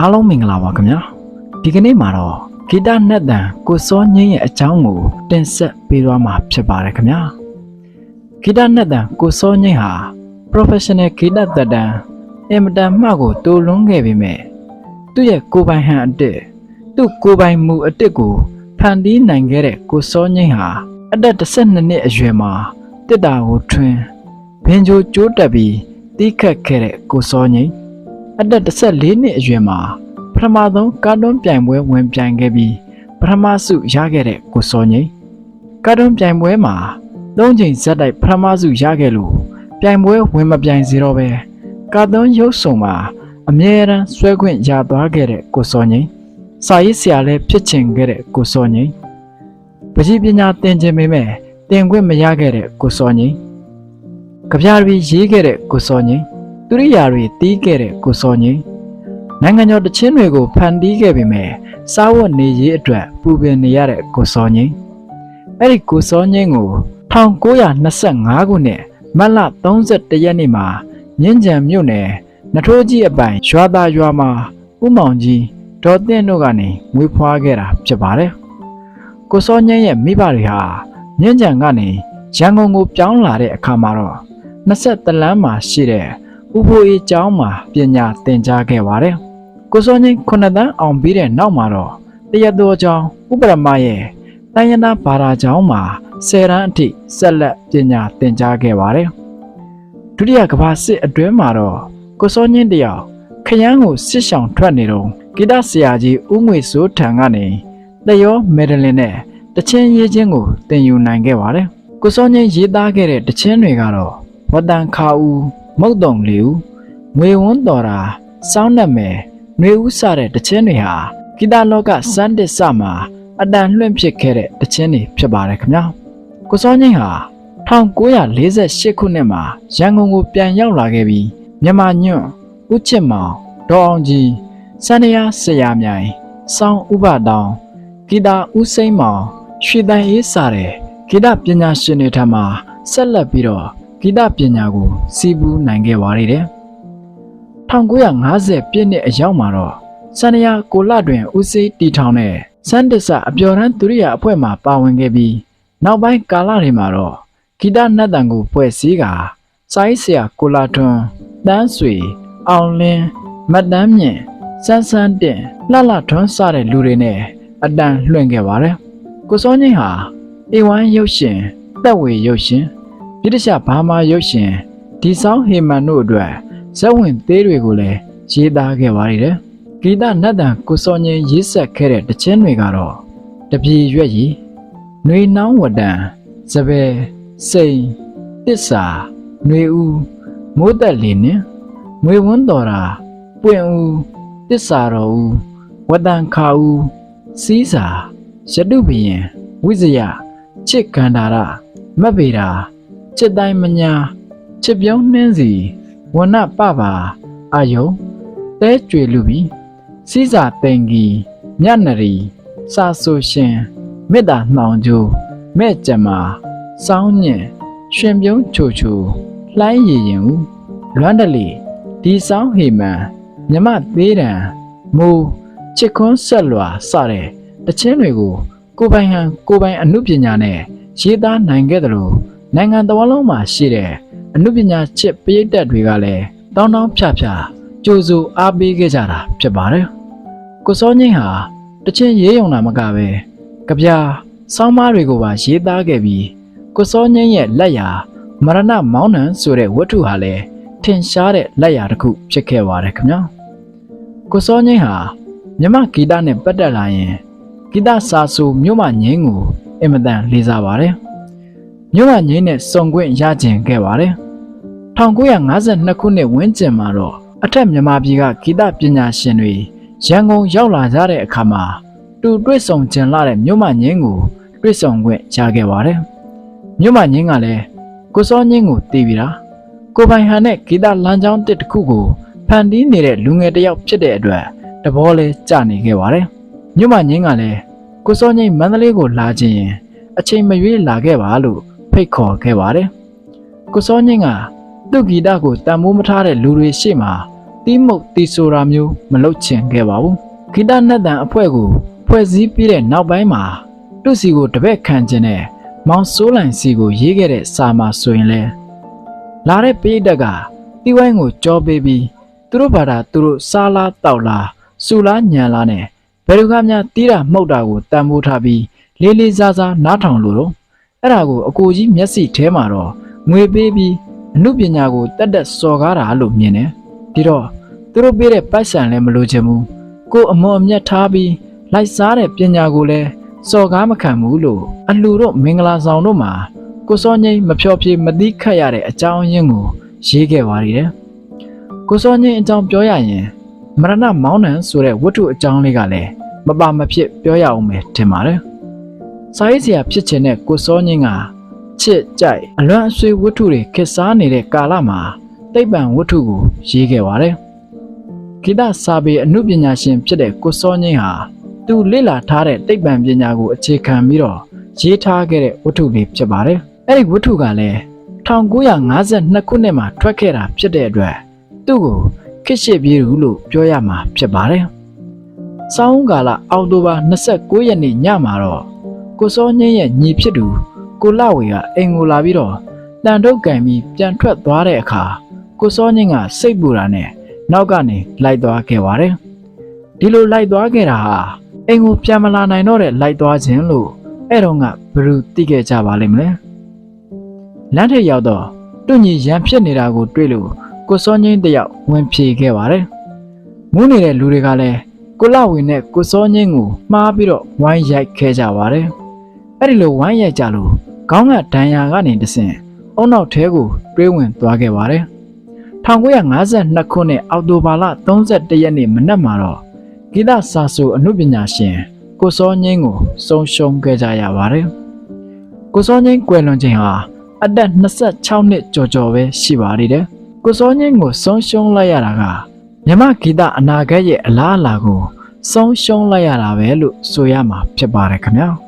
အားလုံးမင်္ဂလာပါခင်ဗျာဒီကနေ့မှာတော့ဂီတနဲ့တန်ကိုစောငင်းရဲ့အကြောင်းကိုတင်ဆက်ပေးသွားမှာဖြစ်ပါတယ်ခင်ဗျာဂီတနဲ့တန်ကိုစောငင်းဟာ professional ဂီတသက်တမ်းအင်မတန်မှကိုတိုးလွန်းခဲ့ပေမဲ့သူ့ရဲ့ကိုယ်ပိုင်ဟန်အတစ်သူ့ကိုယ်ပိုင်မူအတစ်ကိုဖန်တီးနိုင်ခဲ့တဲ့ကိုစောငင်းဟာအသက်12နှစ်အရွယ်မှာတစ်တာကိုထွင်ဘင်ဂျိုကျိုးတက်ပြီးတီးခတ်ခဲ့တဲ့ကိုစောငင်း အသက်14နှစ်အရွယ်မှာပထမဆုံးကာတွန်းပြိုင်ပွဲဝင်ပြိုင်ခဲ့ပြီးပထမဆုရခဲ့တဲ့ကိုစောငိမ့်ကာတွန်းပြိုင်ပွဲမှာသုံးချိန်ဇက်တိုက်ပထမဆုရခဲ့လို့ပြိုင်ပွဲဝင်မပြိုင်စေတော့ပဲကာတွန်းရုပ်ဆောင်မှာအမြဲတမ်းဆွဲခွင့်ရသွားခဲ့တဲ့ကိုစောငိမ့်စာရေးဆရာလည်းဖြစ်ချင်ခဲ့တဲ့ကိုစောငိမ့်ပကြီးပညာသင်ခြင်းပေမဲ့သင်ခွင့်မရခဲ့တဲ့ကိုစောငိမ့်ကြပြားပြီးရေးခဲ့တဲ့ကိုစောငိမ့် သူရိယာတွေတီးခဲ့တဲ့ကိုစောငိမ့်နိုင်ငံကျော်တချင်းတွေကိုဖန်တီးခဲ့ပေမဲ့စားဝတ်နေရေးအတွက်ပူပင်နေရတဲ့ကိုစောငိမ့်အဲ့ဒီကိုစောငိမ့်ကို1925ခုနှစ်မတ်လ31ရက်နေ့မှာမြင်းကြံမြို့နယ်နထိုးကြီးအပိုင်ရွာသားရွာမှာဥမောင်ကြီးဒေါ်တင်တို့ကနေမွေးဖွားခဲ့တာဖြစ်ပါတယ်ကိုစောငိမ့်ရဲ့မိဘတွေဟာမြင်းကြံကနေရန်ကုန်ကိုပြောင်းလာတဲ့အခါမှာတော့20လမ်းမှာရှိတဲ့ ဥဖိုအေးကျောင်းမှာပညာသင်ကြားခဲ့ပါတယ်။ကိုစောငင်းခုနှစ်တန်းအောင်ပြီးတဲ့နောက်မှာတော့တရတော်ကျောင်းဥပရမရဲ့တိုင်းရင်းသားဘာသာကျောင်းမှာဆယ်တန်းအထိဆက်လက်ပညာသင်ကြားခဲ့ပါတယ်။ဒုတိယကမ္ဘာစစ်အတွင်းမှာတော့ကိုစောငင်းတယောက်ခရမ်းကိုစစ်ဆောင်ထွက်နေတော့ဂီတဆရာကြီးဦးငွေစိုးထံကနေတရောမက်ဒလင်နဲ့တချင်းရေးချင်းကိုသင်ယူနိုင်ခဲ့ပါတယ်။ကိုစောငင်းရေးသားခဲ့တဲ့တချင်းတွေကတော့ဝတန်ခါဦး မုတ်တုံလေးဦးငွေဝန်းတော်တာစောင်းနှက်မယ်နှွေဦးစတဲ့တခြင်းတွေဟာဂီတလောကစန်းတစ်စမှာအတန်လွင့်ဖြစ်ခဲ့တဲ့တခြင်းတွေဖြစ်ပါတယ်ခင်ဗျာကိုစောငိမ့်ဟာ1948ခုနှစ်မှာရန်ကုန်ကိုပြန်ရောက်လာခဲ့ပြီးမြန်မာညွန့်ဦးချစ်မောင်ဒေါ်အောင်ကြီးစန္ဒယာဆရာမြိုင်စောင်းဥပတောင်ဂီတာဦးစိမ့်မောင်ရွှေတန်အေးစတဲ့ဂီတပညာရှင်တွေထံမှာဆက်လက်ပြီးတော့ ဂီတပညာကိုစီးပူးနိုင်ခဲ့ပါရတဲ့1950ပြည့်နှစ်အရောက်မှာတော့စန္ဒယာကိုလတွင်ဦးစိတီထောင်တဲ့စန္ဒစအပျော်ရန်သူရိယာအဖွဲ့မှပါဝင်ခဲ့ပြီးနောက်ပိုင်းကာလတွေမှာတော့ဂီတနတ်တန်ကိုဖွဲ့စည်းကာစာရေးဆရာကိုလာထွန်းတန်းဆွေအောင်လင်းမတ်တန်းမြင့်စန်းစန်းတင်လှလှထွန်းစတဲ့လူတွေနဲ့အတန်လွှင့်ခဲ့ပါတယ်ကိုစောငိမ့်ဟာအေဝမ်းရုပ်ရှင်တက်ဝေရုပ်ရှင် တိတ္တဘာမာရုပ်ရှင်ဒီဆောင်ဟေမန်တို့အတွက်ဇက်ဝင်သေးတွေကိုလည်းရေးသားခဲ့ပါသေးတယ်။ဂီတနတ်တန်ကိုစောညင်ရေးဆက်ခဲ့တဲ့တခြင်းတွေကတော့တပြေရွက်ရီနှွေနှောင်းဝတန်စပယ်စိန်တစ္ဆာနှွေဦးမိုးသက်လီနှင်းငွေဝန်းတော်တာပွင့်ဦးတစ္ဆာတော်ဦးဝတန်ခါဦးစီးစာရတုဘယင်ဝိဇယချစ်ကန္တာရမက်ပေတာ ချစ်တိုင်းမညာချစ်ပြုံးနှင်းစီဝဏပပါအာယုံတဲကျွေလူပြီးစီးစာတိန်ကြီးမြတ်နရီစာဆိုရှင်မေတ္တာနှောင်ကျိုးမဲ့ကြမ္မာစောင်းညင်ရှင်ပြုံးချိုချိုလှိုင်းရည်ရင်ဦးလွမ်းတလီဒီဆောင်ဟေမန်မြမသေးတံမူချစ်ခွန်းဆက်လွာစတဲ့တခြင်းတွေကိုကိုယ်ပိုင်ဟန်ကိုယ်ပိုင်အမှုပညာနဲ့ရေးသားနိုင်ခဲ့တယ်လို့ နိုင်ငံတော်လုံးမှာရှိတဲ့အမှုပညာချစ်ပရိသတ်တွေကလည်းတောင်းတောင်းဖြဖြကြိုးစိုးအားပေးခဲ့ကြတာဖြစ်ပါတယ်။ကိုစောငိမ့်ဟာတချင်းရေးရုံတာမကပဲကြပြာဆောင်းပါးတွေကိုပါရေးသားခဲ့ပြီးကိုစောငိမ့်ရဲ့လက်ရာမရဏမောင်းနှံဆိုတဲ့ဝတ္ထုဟာလည်းထင်ရှားတဲ့လက်ရာတစ်ခုဖြစ်ခဲ့ပါတယ်ခင်ဗျာ။ကိုစောငိမ့်ဟာမြမဂီတနဲ့ပတ်သက်လာရင်ဂီတစာဆိုမြို့မငင်းကိုအင်မတန်လေးစားပါတယ်။ မြို့မငင်းနဲ့စုံခွင့်ရကျင်ခဲ့ပါတယ်။1952ခုနှစ်ဝန်းကျင်မှာတော့အထက်မြန်မာပြည်ကဂီတပညာရှင်တွေရန်ကုန်ရောက်လာကြတဲ့အခါမှာတူတွေ့ဆုံကျင်လာတဲ့မြို့မငင်းကိုတွေ့ဆုံခွင့်ရခဲ့ပါတယ်။မြို့မငင်းကလည်းကိုစောငင်းကိုတည်ပြီးတာကိုပိုင်ဟန်နဲ့ဂီတလမ်းကြောင်းတစ်တစ်ခုကိုဖန်တီးနေတဲ့လူငယ်တစ်ယောက်ဖြစ်တဲ့အတွက်တဘောလဲကြနေခဲ့ပါတယ်။မြို့မငင်းကလည်းကိုစောငင်းမန္တလေးကိုလာခြင်းရင်အချိန်မရွေးလာခဲ့ပါလို့ ဖိတ်ခေါ်ခဲ့ပါတယ်။ကိုစောညင်းကသူ့ဂီတကိုတန်မိုးမထားတဲ့လူတွေရှေ့မှာတီးမှုတ်တီးဆိုတာမျိုးမလုပ်ချင်ခဲ့ပါဘူးဂီတနဲ့တန်အဖွဲ့ကိုဖွဲ့စည်းပြီးတဲ့နောက်ပိုင်းမှာသူ့စီကိုတပည့်ခံခြင်းနဲ့မောင်စိုးလိုင်စီကိုရေးခဲ့တဲ့စာမှာဆိုရင်လဲလာတဲ့ပိဋကတ်ကတီးဝိုင်းကိုကြောပေးပြီးသူတို့ဘာသာသူတို့စားလားတောက်လားစူလားညံလားနဲ့ဘယ်လိုကများတီးတာမှုတ်တာကိုတန်ဖိုးထားပြီးလေးလေးစားစားနားထောင်လို့တော့ အဲ့ဒါကိုအကိုကြီးမျက်စိထဲမှာတော့ငွေပေးပြီးအမှုပညာကိုတက်တက်စော်ကားတာလို့မြင်တယ်ဒီတော့သူတို့ပေးတဲ့ပိုက်ဆံလည်းမလိုချင်ဘူးကိုယ်အမွန်အမြတ်ထားပြီးလိုက်စားတဲ့ပညာကိုလည်းစော်ကားမခံဘူးလို့အလှတို့မင်္ဂလာဆောင်တို့မှာကိုစောငိမ့်မဖြောဖြေမသိခတ်ရတဲ့အကြောင်းအရင်းကိုရေးခဲ့ပါရည်တယ်ကိုစောငိမ့်အကြောင်းပြောရရင်မရဏမောင်းနှံဆိုတဲ့ဝတ္ထုအကြောင်းလေးကလည်းမပါမဖြစ်ပြောရအောင်မယ်ထင်ပါတယ် စာရေးဆရာဖြစ်ချင်တဲ့ကိုစောငိမ့်ကချစ်ကြိုက်အလွမ်းအဆွေဝတ္ထုတွေခေတ်စားနေတဲ့ကာလမှာသိပ္ပံဝတ္ထုကိုရေးခဲ့ပါတယ်ဂီတစာပေအမှုပညာရှင်ဖြစ်တဲ့ကိုစောငိမ့်ဟာသူလေ့လာထားတဲ့သိပ္ပံပညာကိုအခြေခံပြီးတော့ရေးထားခဲ့တဲ့ဝတ္ထုလေးဖြစ်ပါတယ်အဲ့ဒီဝတ္ထုကလည်း1952ခုနှစ်မှာထွက်ခဲ့တာဖြစ်တဲ့အတွက်သူ့ကိုခစ်ရှစ်ပြေးသူလို့ပြောရမှာဖြစ်ပါတယ်။စောင်းကာလအောက်တိုဘာ29ရက်နေ့ညမှာတော့ ကိုစောငင်းရဲ့ညီဖြစ်သူကိုလဝေကအိမ်ကိုလာပြီးတော့တန်ထုတ်ကန်ပြီးပြန်ထွက်သွားတဲ့အခါကိုစောငင်းကစိတ်ပူတာနဲ့နောက်ကနေလိုက်သွားခဲ့ပါတယ်။ဒီလိုလိုက်သွားခဲ့တာဟာအိမ်ကိုပြန်မလာနိုင်တော့တဲ့လိုက်သွားခြင်းလို့အဲ့တော့ကဘယ်သူသိခဲ့ကြပါလိမ့်မလဲ။လမ်းထိပ်ရောက်တော့သူ့ညီရန်ဖြစ်နေတာကိုတွေ့လို့ကိုစောငင်းတယောက်ဝင်ဖြေခဲ့ပါတယ်။မူးနေတဲ့လူတွေကလည်းကိုလဝင်နဲ့ကိုစောငင်းကိုမှားပြီးတော့ဝိုင်းရိုက်ခဲ့ကြပါတယ်။ အဲ့ဒီလိုဝိုင်းရိုက်ကြလို့ခေါင်းကဒဏ်ရာကနေတဆင့်အုံနောက်ထဲကိုတွေးဝင်သွားခဲ့ပါတယ်။1952ခုနှစ်အောက်တိုဘာလ31ရက်နေ့မနက်မှာတော့ဂီတစာဆိုအမှုပညာရှင်ကိုစောငင်းကိုဆုံးရှုံးခဲ့ကြရပါတယ်။ကိုစောငင်းကွယ်လွန်ခြင်းဟာအသက်26နှစ်ကျော်ကျော်ပဲရှိပါသေးတယ်။ကိုစောငင်းကိုဆုံးရှုံးလိုက်ရတာကမြမဂီတအနာဂတ်ရဲ့အလားအလာကိုဆုံးရှုံးလိုက်ရတာပဲလို့ဆိုရမှာဖြစ်ပါတယ်ခင်ဗျာ။